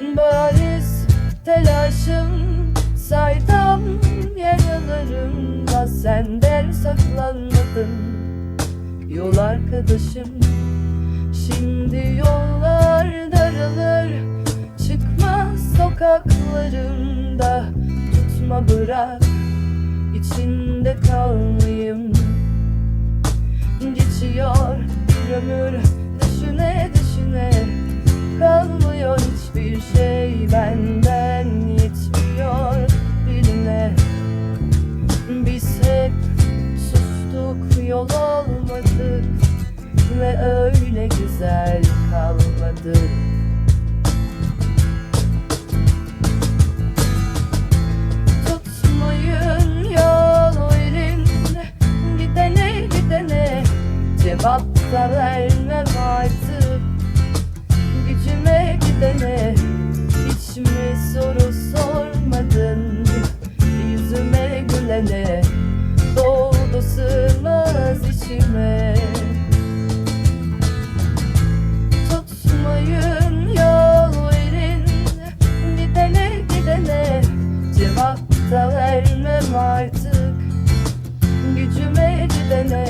Bariz telaşım saydam yaralarımla senden saklanmadım. Yol arkadaşım şimdi yollar daralır. Çıkmaz sokaklarımda tutma bırak içinde kalmayım Geçiyor ömür I reflected than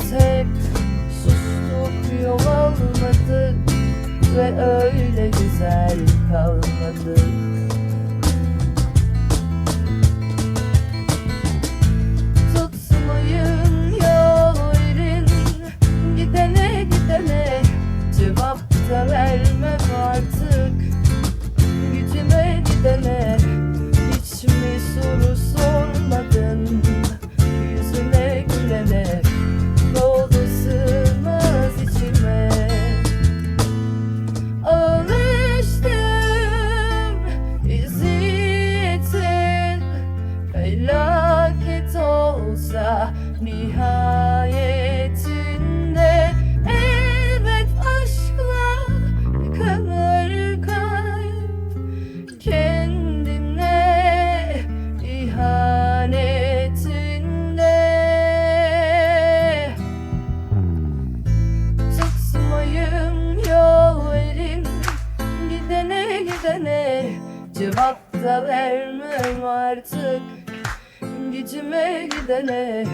biz hep sustuk yol almadık ve öyle güzel kalmadık. da vermem artık. Gitme gidene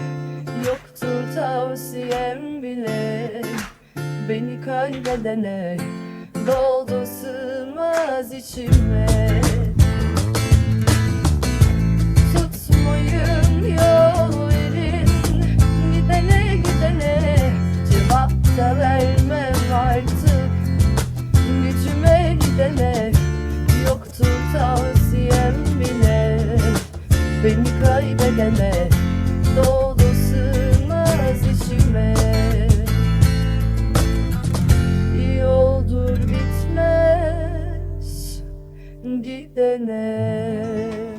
Yoktur tavsiyem bile. Beni kaybedene Doldu sığmaz içime. hangi dene